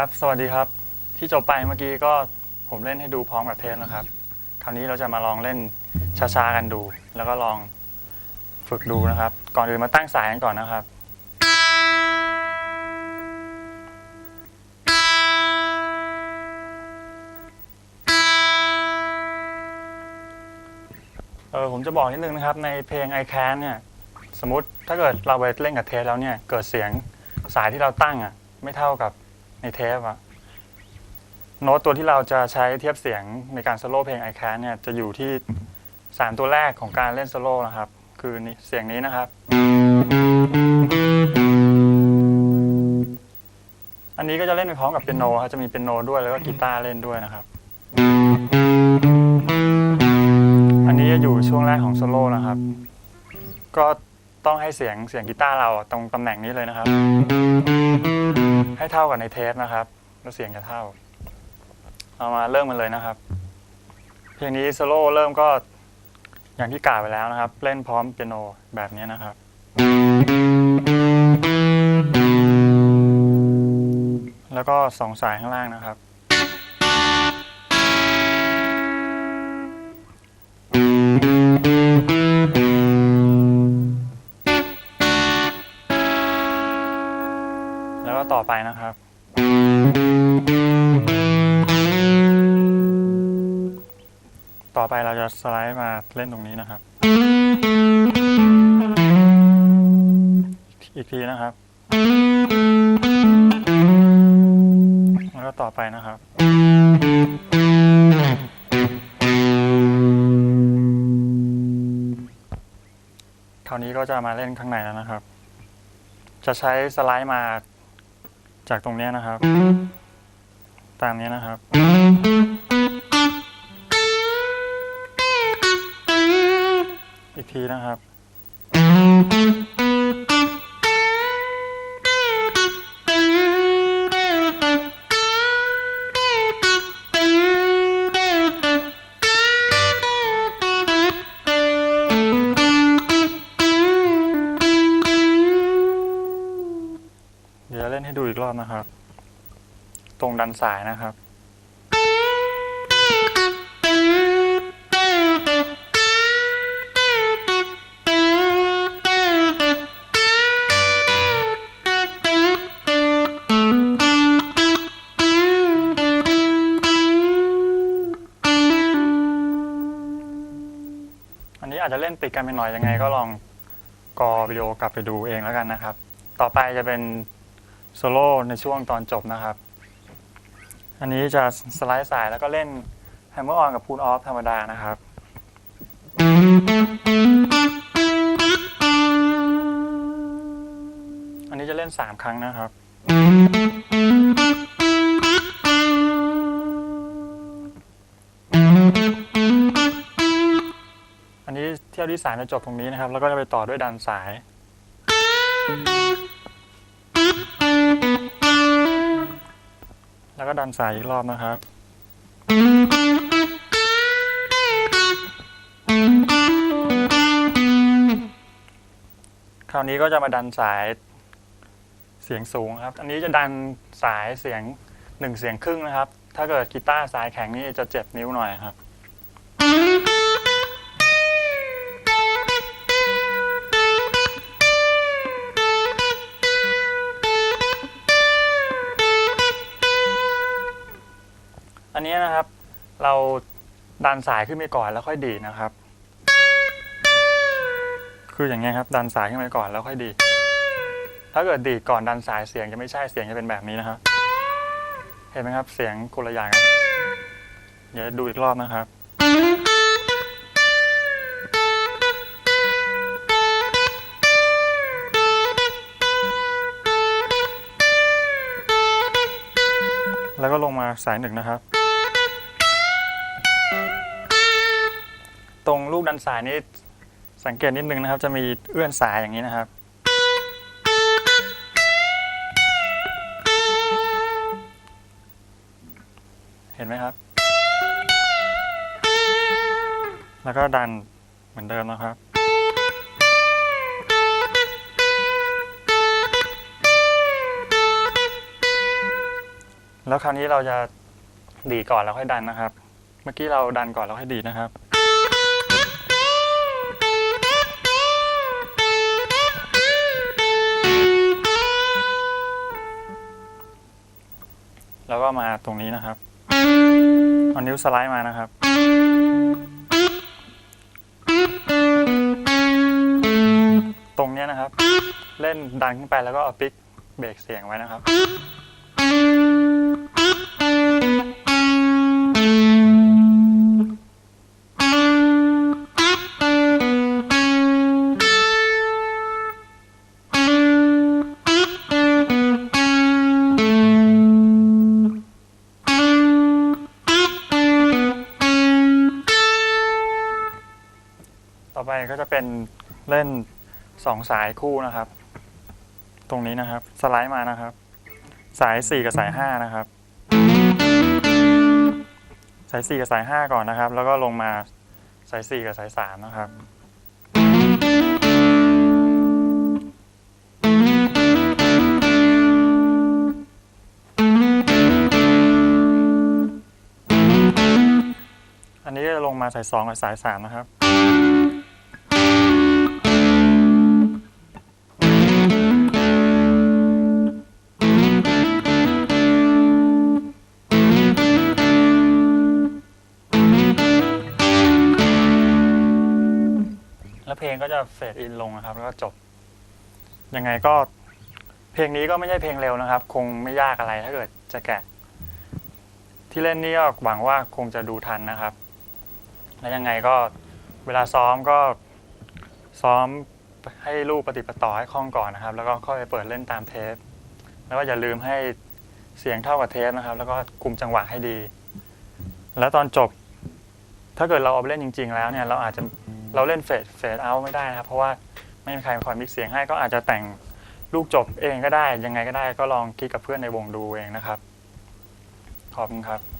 ครับ สวัสดีครับ ที่จบไปเมื่อกี้ก็ผมเล่นให้ดูพร้อมกับเทสนะครับ คราวนี้เราจะมาลองเล่นช้าๆกันดู แล้วก็ลองฝึกดูนะครับ ก่อนอื่นมาตั้งสายกันก่อนนะครับเออผมจะบอกนิดนึงนะครับ ในเพลง I Can เนี่ยสมมติถ้าเกิดเราไปเล่นกับเทสแล้วเนี่ย เกิดเสียงสายที่เราตั้งอะ ไม่เท่ากับ ในเทปอะโน้ตตัวที่เราจะใช้เทียบเสียงในการโซโล่เพลง I Can เนี่ยจะอยู่ที่3ตัวแรกของการเล่นโซโล่นะครับ คือนี่เสียงนี้นะครับ อันนี้ก็จะเล่นไปพร้อมกับเปียโนครับจะมีเปียโนด้วยแล้วก็กีตาร์เล่นด้วยนะครับ อันนี้จะอยู่ช่วงแรกของโซโล่นะครับ ก็ต้องให้เสียงเสียงกีตาร์เราตรงตำแหน่งนี้เลยนะครับ ให้เท่ากับในเทปนะครับแล้วเสียงจะเท่า เอามาเริ่มกันเลยนะครับ เพลงนี้โซโล่เริ่มก็อย่างที่กล่าวไปแล้วนะครับ เล่นพร้อมเปียโนแบบนี้นะครับแล้วก็สองสายข้างล่างนะครับ ต่อไปเราจะสไลด์มาเล่นตรงนี้นะครับ อีกทีนะครับ แล้วก็ต่อไปนะครับ คราวนี้ก็จะมาเล่นข้างในแล้วนะครับ จะใช้สไลด์มาจากตรงนี้นะครับ ตามนี้นะครับ อีกทีนะครับ เดี๋ยวเล่นให้ดูอีกรอบนะครับ ตรงดันสายนะครับ อาจจะเล่นติดกันไปหน่อยยังไง ก็ลองกอวิดีโอกลับไปดูเองแล้วกันนะครับ ต่อไปจะเป็นโซโล่ในช่วงตอนจบนะครับ อันนี้จะสไลด์สายแล้วก็เล่นแฮมเมอร์ออนกับพูลออฟธรรมดานะครับ อันนี้จะเล่น 3 ครั้งนะครับ ที่ยวที่สามจะจบตรงนี้นะครับ แล้วก็จะไปต่อด้วยดันสาย แล้วก็ดันสายอีกรอบนะครับ คราวนี้ก็จะมาดันสายเสียงสูงครับ อันนี้จะดันสายเสียงหนึ่งเสียงครึ่งนะครับ ถ้าเกิดกีตาร์สายแข็งนี่จะเจ็บนิ้วหน่อยครับ เราดันสายขึ้นไปก่อนแล้วค่อยดีดนะครับ คืออย่างเงี้ยครับ ดันสายขึ้นไปก่อนแล้วค่อยดีดถ้าเกิดดีดก่อนดันสายเสียงจะไม่ใช่เสียงจะเป็นแบบนี้นะครับ เห็นไหมครับ เสียงคนละอย่างกันเดี๋ยวดูอีกรอบนะครับแล้วก็ลงมาสายหนึ่งนะครับ ตรงลูกดันสายนี้สังเกตนิดนึงนะครับ จะมีเอื้อนสายอย่างนี้นะครับ เห็นไหมครับ แล้วก็ดันเหมือนเดิมนะครับแล้วคราวนี้เราจะดีก่อนแล้วค่อยดันนะครับ เมื่อกี้เราดันก่อนแล้วค่อยดีนะครับ แล้วก็มาตรงนี้นะครับ เอานิ้วสไลด์มานะครับ ตรงนี้นะครับ เล่นดันขึ้นไปแล้วก็เอาปิกเบรกเสียงไว้นะครับ ไปก็จะเป็นเล่นสองสายคู่นะครับ ตรงนี้นะครับสไลด์มานะครับ สาย 4 กับสาย 5 นะครับ สาย 4 กับสาย 5 ก่อนนะครับ แล้วก็ลงมาสาย 4 กับสาย 3 นะครับอันนี้จะลงมาสาย2กับสาย3นะครับ ล้วเพลงก็จะเฟดอินลงนะครับ แล้วก็จบ ยังไงก็ เพลงนี้ก็ไม่ใช่เพลงเร็วนะครับ คงไม่ยากอะไรถ้าเกิดจะแกะ ที่เล่นนี่ก็หวังว่าคงจะดูทันนะครับ แล้วยังไงก็เวลาซ้อมก็ซ้อมให้ลูกปฏิปต่อให้คล่องก่อนนะครับ แล้วก็ค่อยไปเปิดเล่นตามเทป แล้วก็อย่าลืมให้เสียงเท่ากับเทปนะครับ แล้วก็คุมจังหวะให้ดี แล้วตอนจบ ถ้าเกิดเราเอาไปเล่นจริง ๆ แล้วเนี่ยเราอาจจะ เราเล่นเฟดเฟดเอาไม่ได้นะครับ เพราะว่าไม่มีใครคอยมิกเสียงให้ก็อาจจะแต่งลูกจบเองก็ได้ ยังไงก็ได้ก็ลองคิดกับเพื่อนในวงดูเองนะครับ ขอบคุณครับ